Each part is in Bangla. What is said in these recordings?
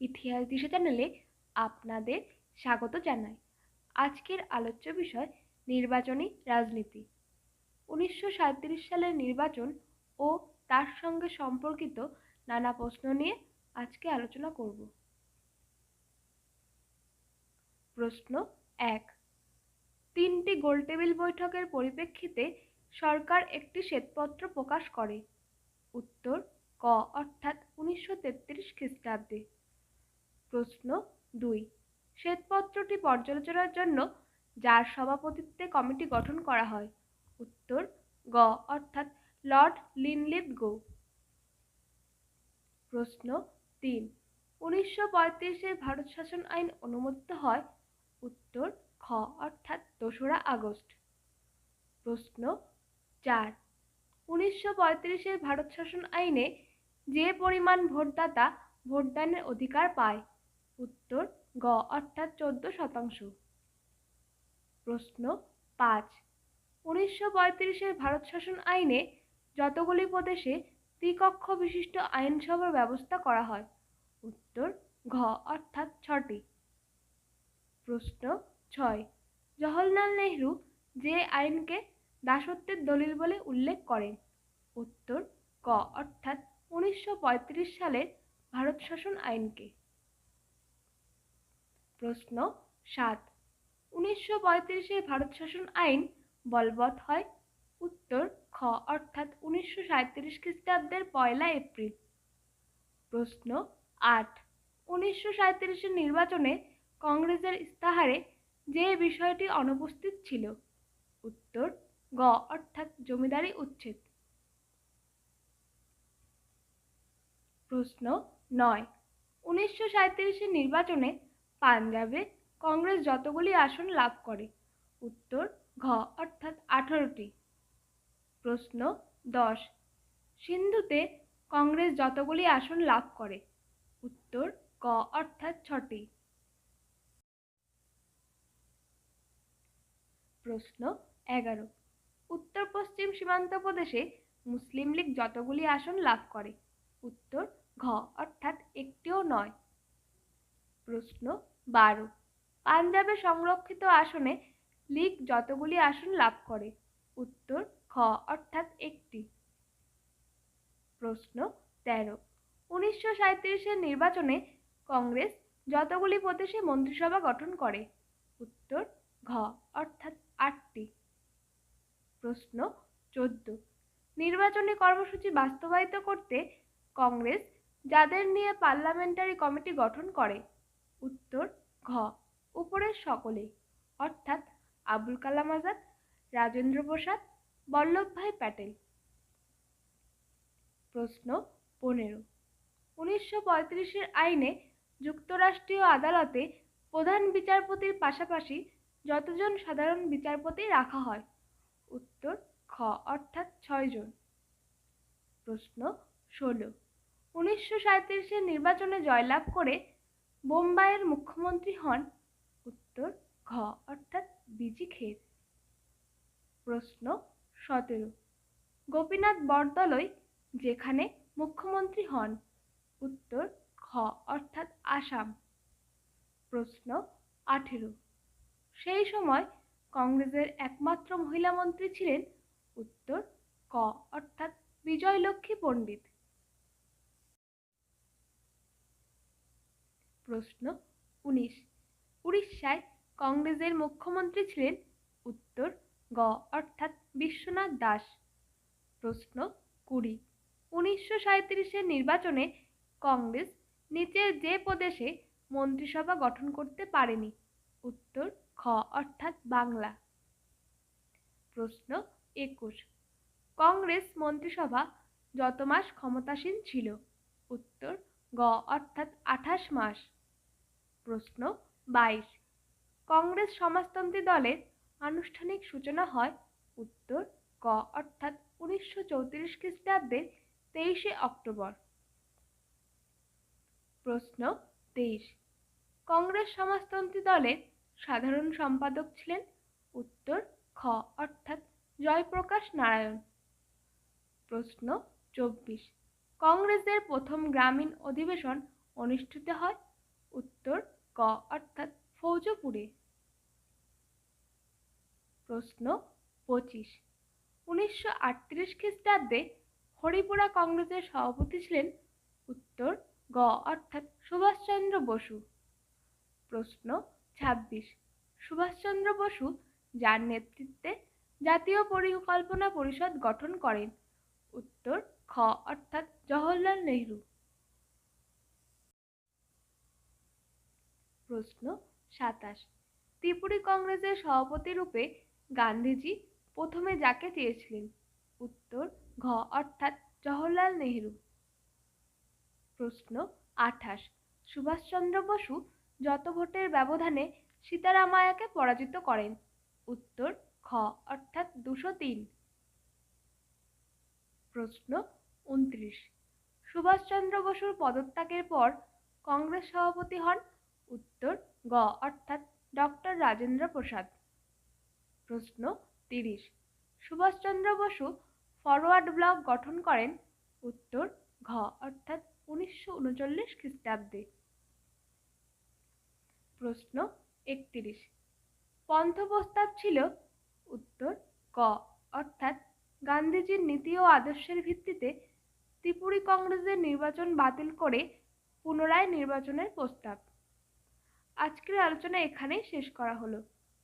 ইতিহাস দিশা চ্যানেলে আপনাদের স্বাগত জানাই। আজকের আলোচ্য বিষয় নির্বাচনী রাজনীতি। উনিশশো সাঁইত্রিশ সালের নির্বাচন ও তার সঙ্গে সম্পর্কিত নানা প্রশ্ন নিয়ে আজকে আলোচনা করব। প্রশ্ন এক, তিনটি গোলটেবিল বৈঠকের পরিপ্রেক্ষিতে সরকার একটি শ্বেতপত্র প্রকাশ করে। উত্তর, ক, অর্থাৎ উনিশশো তেত্রিশ খ্রিস্টাব্দে। প্রশ্ন দুই। শ্বেতপত্রটি পর্যালোচনার জন্য যার সভাপতিত্বে কমিটি গঠন করা হয়। উত্তর, গ, অর্থাৎ লর্ড লিনলিথ গো। প্রশ্ন তিন। উনিশশো পঁয়ত্রিশের ভারত শাসন আইন অনুমোদিত হয়। উত্তর, খ, অর্থাৎ দোসরা আগস্ট। প্রশ্ন চার। উনিশশো পঁয়ত্রিশের ভারত শাসন আইনে যে পরিমাণ ভোটদাতা ভোটদানের অধিকার পায় উত্তর গ, অর্থাৎ চোদ্দ শতাংশ। প্রশ্ন পাঁচ, উনিশশো পঁয়ত্রিশের ভারত শাসন আইনে যতগুলি প্রদেশে ত্রিকক্ষ বিশিষ্ট আইনসভার ব্যবস্থা করা হয়? উত্তর ঘ, অর্থাৎ ছটি। প্রশ্ন ছয়, জওহরলাল নেহরু যে আইনকে দাসত্বের দলিল বলে উল্লেখ করেন? উত্তর ক, অর্থাৎ উনিশশো পঁয়ত্রিশ সালের ভারত শাসন আইনকে। প্রশ্ন সাত। উনিশশো পঁয়ত্রিশের ভারত শাসন আইন বলবৎ হয়। উত্তর খ, অর্থাৎ উনিশশো সাঁইত্রিশ খ্রিস্টাব্দের পয়লা এপ্রিল। প্রশ্ন আট। উনিশশো সাঁইত্রিশের নির্বাচনে কংগ্রেসের ইস্তাহারে যে বিষয়টি অনুপস্থিত ছিল? উত্তর গ, অর্থাৎ জমিদারি উচ্ছেদ। প্রশ্ন নয়। উনিশশো সাঁইত্রিশের নির্বাচনে পাঞ্জাবে কংগ্রেস যতগুলি আসন লাভ করে, উত্তর ঘ অর্থাৎ আঠারোটি। প্রশ্ন দশ, সিন্ধুতে কংগ্রেস যতগুলি আসন লাভ করে, উত্তর ক অর্থাৎ ছটি। প্রশ্ন এগারো, উত্তর পশ্চিম সীমান্ত প্রদেশে মুসলিম লীগ যতগুলি আসন লাভ করে, উত্তর ঘ অর্থাৎ একটিও নয়। প্রশ্ন বারো। পাঞ্জাবে সংরক্ষিত আসনে লীগ যতগুলি আসন লাভ করে, উত্তর খ অর্থাৎ একটি। প্রশ্ন তেরো। উনিশশো সাঁইত্রিশের নির্বাচনে কংগ্রেস যতগুলি প্রদেশে মন্ত্রিসভা গঠন করে, উত্তর ঘ অর্থাৎ আটটি। প্রশ্ন চোদ্দ। নির্বাচনী কর্মসূচি বাস্তবায়িত করতে কংগ্রেস যাদের নিয়ে পার্লামেন্টারি কমিটি গঠন করে, উত্তর ঘ, উপরের সকলে অর্থাৎ আবুল কালাম আজাদ, রাজেন্দ্র প্রসাদ বল্লভভাই প্যাটেল। প্রশ্ন পনেরো। উনিশশো পঁয়ত্রিশের আইনে যুক্তরাষ্ট্রীয় আদালতে প্রধান বিচারপতির পাশাপাশি যতজন সাধারণ বিচারপতি রাখা হয়? উত্তর, খ, অর্থাৎ ছয়জন প্রশ্ন ষোলো। উনিশশো সাঁইত্রিশের নির্বাচনে জয়লাভ করে বোম্বাইয়ের মুখ্যমন্ত্রী হন উত্তর ঘ, অর্থাৎ বিজি খের। প্রশ্ন সতেরো। গোপীনাথ বরদলৈ যেখানে মুখ্যমন্ত্রী হন, উত্তর খ অর্থাৎ আসাম। প্রশ্ন আঠেরো। সেই সময় কংগ্রেসের একমাত্র মহিলা মন্ত্রী ছিলেন উত্তর ক, অর্থাৎ বিজয়লক্ষ্মী পণ্ডিত। প্রশ্ন উনিশ। উড়িষ্যায় কংগ্রেসের মুখ্যমন্ত্রী ছিলেন উত্তর গ, অর্থাৎ বিশ্বনাথ দাস। প্রশ্ন কুড়ি। উনিশশো সাঁইত্রিশের নির্বাচনে কংগ্রেস নিচের যে প্রদেশে মন্ত্রিসভা গঠন করতে পারেনি, উত্তর খ, অর্থাৎ বাংলা। প্রশ্ন একুশ। কংগ্রেস মন্ত্রিসভা যত মাস ক্ষমতাসীন ছিল, উত্তর গ, অর্থাৎ আঠাশ মাস। প্রশ্ন বাইশ। কংগ্রেস সমাজতন্ত্রী দলের আনুষ্ঠানিক সূচনা হয় উত্তর ক, অর্থাৎ উনিশশো চৌত্রিশ খ্রিস্টাব্দের তেইশে অক্টোবর। প্রশ্ন তেইশ। কংগ্রেস সমাজতন্ত্রী দলের সাধারণ সম্পাদক ছিলেন উত্তর খ, অর্থাৎ জয়প্রকাশ নারায়ণ। প্রশ্ন চব্বিশ। কংগ্রেসের প্রথম গ্রামীণ অধিবেশন অনুষ্ঠিত হয় উত্তর ক, অর্থাৎ ফৌজপুরে। প্রশ্ন পঁচিশ। উনিশশো আটত্রিশ খ্রিস্টাব্দে হরিপুরা কংগ্রেসের সভাপতি ছিলেন উত্তর গ, অর্থাৎ সুভাষচন্দ্র বসু। প্রশ্ন ছাব্বিশ। সুভাষচন্দ্র বসু যার নেতৃত্বে জাতীয় পরিকল্পনা পরিষদ গঠন করেন। উত্তর খ, অর্থাৎ জওহরলাল নেহরু। প্রশ্ন সাতাশ। ত্রিপুরী কংগ্রেসের সভাপতি রূপে গান্ধীজি প্রথমে যাকে চেয়েছিলেন? উত্তর, ঘ, অর্থাৎ জওহরলাল নেহরু। প্রশ্ন আঠাশ। সুভাষচন্দ্র বসু যত ভোটের ব্যবধানে সীতারামায়াকে পরাজিত করেন? উত্তর খ অর্থাৎ দুশো তিন। প্রশ্ন উনত্রিশ। সুভাষচন্দ্র বসুর পদত্যাগের পর কংগ্রেস সভাপতি হন উত্তর গ, অর্থাৎ ডক্টর রাজেন্দ্র প্রসাদ। প্রশ্ন তিরিশ। সুভাষচন্দ্র বসু ফরওয়ার্ড ব্লক গঠন করেন উত্তর ঘ, অর্থাৎ উনিশশো উনচল্লিশ খ্রিস্টাব্দে। প্রশ্ন একত্রিশ। পন্থ প্রস্তাব ছিল উত্তর ক, অর্থাৎ গান্ধীজির নীতি ও আদর্শের ভিত্তিতে ত্রিপুরী কংগ্রেসের নির্বাচন বাতিল করে পুনরায় নির্বাচনের প্রস্তাব। আজকের আলোচনা এখানেই শেষ করা হলো।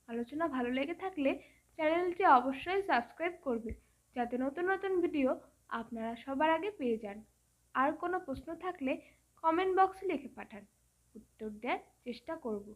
আলোচনা ভালো লেগে থাকলে চ্যানেলটি অবশ্যই সাবস্ক্রাইব করবে, যাতে নতুন নতুন ভিডিও আপনারা সবার আগে পেয়ে যান। আর কোনো প্রশ্ন থাকলে কমেন্ট বক্সে লিখে পাঠান। উত্তর দেওয়ার চেষ্টা করব।